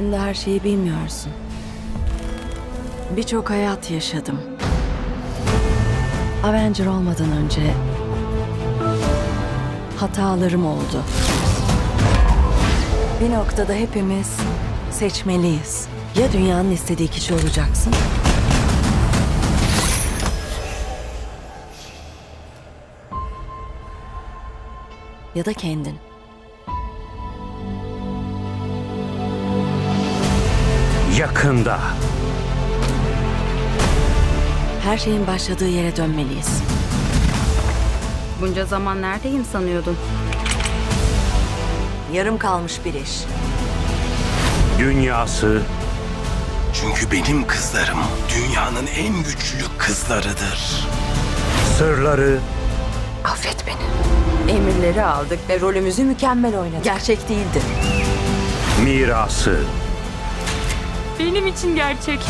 Hakkımda her şeyi bilmiyorsun. Birçok hayat yaşadım. Avenger olmadan önce hatalarım oldu. Bir noktada hepimiz seçmeliyiz. Ya dünyanın istediği kişi olacaksın ya da kendin. Yakında. Her şeyin başladığı yere dönmeliyiz. Bunca zaman neredeyim sanıyordun? Yarım kalmış bir iş. Dünyası Çünkü benim kızlarım dünyanın en güçlü kızlarıdır. sırları Affet beni. Emirleri aldık ve rolümüzü mükemmel oynadık. Gerçek değildi. mirası Benim için gerçek.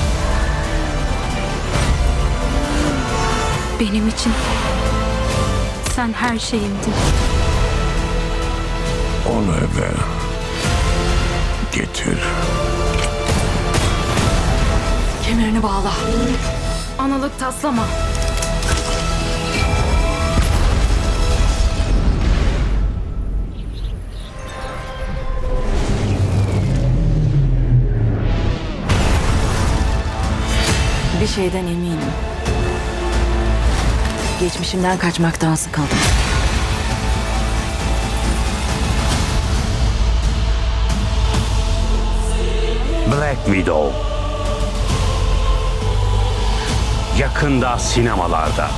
Benim için sen her şeyimdin. Onu eve getir. Kemerini bağla. Analık taslama. Bir şeyden eminim. Geçmişimden kaçmaktan sıkıldım. Black Widow. Yakında sinemalarda.